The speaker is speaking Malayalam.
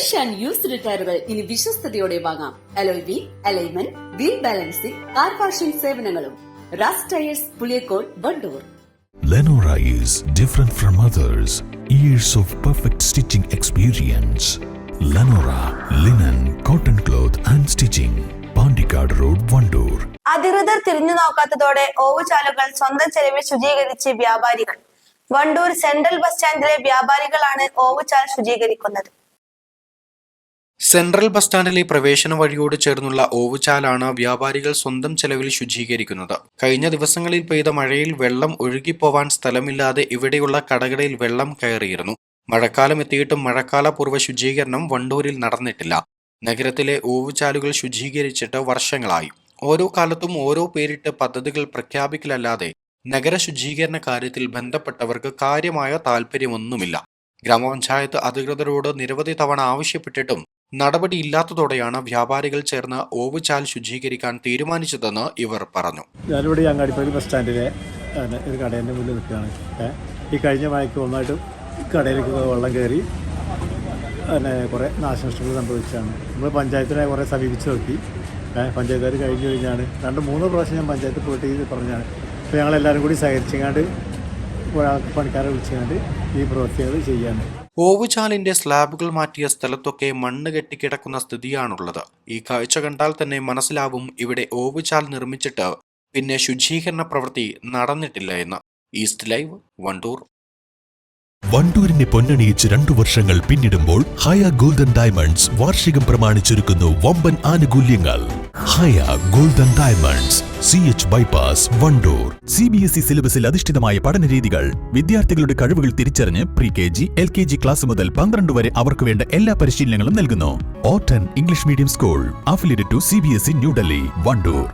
ഫ്രഷ് ആൻഡ് യൂസ്ഡ് ടയറുകൾ ഇനി വിശ്വസ്തയോടെ വാങ്ങാം alloy wheel alignment wheel balancing car washing സേവനങ്ങളും Raz tyres Puliyakkol Wandoor Lenora is different from others. Years of perfect stitching experience. Lenora linen, cotton cloth and stitching. Pandikkad road Wandoor അധികൃതർ തിരിഞ്ഞു നോക്കാത്തതോടെ ഓവുചാലുകൾ സ്വന്തം ചെലവിൽ ശുചീകരിച്ച് വ്യാപാരികൾ വണ്ടൂർ സെൻട്രൽ ബസ് സ്റ്റാൻഡിലെ വ്യാപാരികളാണ് ഓവുചാൽ ശുചീകരിക്കുന്നത് സെൻട്രൽ ബസ് സ്റ്റാൻഡിലെ പ്രവേശന വഴിയോട് ചേർന്നുള്ള ഓവുചാലാണ് വ്യാപാരികൾ സ്വന്തം ചെലവിൽ ശുചീകരിക്കുന്നത്. കഴിഞ്ഞ ദിവസങ്ങളിൽ പെയ്ത മഴയിൽ വെള്ളം ഒഴുകിപ്പോവാൻ സ്ഥലമില്ലാതെ ഇവിടെയുള്ള കടകളിൽ വെള്ളം കയറിയിരുന്നു. മഴക്കാലം എത്തിയിട്ടും മഴക്കാലപൂർവ ശുചീകരണം വണ്ടൂരിൽ നടന്നിട്ടില്ല. നഗരത്തിലെ ഓവുചാലുകൾ ശുചീകരിച്ചിട്ട് വർഷങ്ങളായി. ഓരോ കാലത്തും ഓരോ പേരിട്ട് പദ്ധതികൾ പ്രഖ്യാപിക്കലല്ലാതെ നഗര ശുചീകരണ കാര്യത്തിൽ ബന്ധപ്പെട്ടവർക്ക് കാര്യമായ താല്പര്യമൊന്നുമില്ല ഗ്രാമപഞ്ചായത്ത് അധികൃതരോട് നിരവധി തവണ ആവശ്യപ്പെട്ടിട്ടും നടപടിയില്ലാത്തതോടെയാണ് വ്യാപാരികൾ ചേർന്ന് ഓവുചാൽ ശുചീകരിക്കാൻ തീരുമാനിച്ചതെന്ന് ഇവർ പറഞ്ഞു. ഞാനിവിടെ അങ്ങാടിപ്പള്ളി ബസ് സ്റ്റാൻഡിലെ ഒരു കടേന്റെ മുന്നിൽ നിൽക്കുകയാണ്. ഈ കഴിഞ്ഞ മഴയ്ക്ക് ഒന്നായിട്ട് കടയിലേക്ക് വെള്ളം കയറി പിന്നെ കുറേ നാശനഷ്ടങ്ങൾ സംഭവിച്ചതാണ്. നമ്മൾ പഞ്ചായത്തിനെ കുറേ സമീപിച്ച് നോക്കി. പഞ്ചായത്തുകാർ കഴിഞ്ഞു കഴിഞ്ഞാണ്. രണ്ട് മൂന്ന് പ്രാവശ്യം ഞാൻ പഞ്ചായത്തിൽ പോയിട്ട് പറഞ്ഞാണ്. അപ്പോൾ ഞങ്ങളെല്ലാവരും കൂടി സഹകരിച്ചങ്ങാണ്ട് പണിക്കാരെ ഈ പ്രവൃത്തികൾ ചെയ്യാൻ. ഓവുചാലിന്റെ സ്ലാബുകൾ മാറ്റിയ സ്ഥലത്തൊക്കെ മണ്ണ് കെട്ടിക്കിടക്കുന്ന സ്ഥിതിയാണുള്ളത്. ഈ കാഴ്ച കണ്ടാൽ തന്നെ മനസ്സിലാവും ഇവിടെ ഓവുചാൽ നിർമ്മിച്ചിട്ട് പിന്നെ ശുചീകരണ പ്രവൃത്തി നടന്നിട്ടില്ല എന്ന്. East live Wandoor. വണ്ടൂരിനെ പൊന്നണിയിച്ച് രണ്ടു വർഷങ്ങൾ പിന്നിടുമ്പോൾ ഹയ ഗോൾഡൻ ഡയമണ്ട്സ് വാർഷികം പ്രമാണിച്ചൊരുക്കുന്നു വമ്പൻ ആനുകൂല്യങ്ങൾ. Haya golden diamonds C H bypass Wandoor. C B S E സിലബസിൽ അധിഷ്ഠിതമായ പഠന രീതികൾ വിദ്യാർത്ഥികളുടെ കഴിവുകൾ തിരിച്ചറിഞ്ഞ് pre K G L K G class മുതൽ പന്ത്രണ്ട് വരെ അവർക്ക് വേണ്ട എല്ലാ പരിശീലനങ്ങളും നൽകുന്നു. ഓട്ടൻ English medium school affiliated to C B S E New Delhi Wandoor.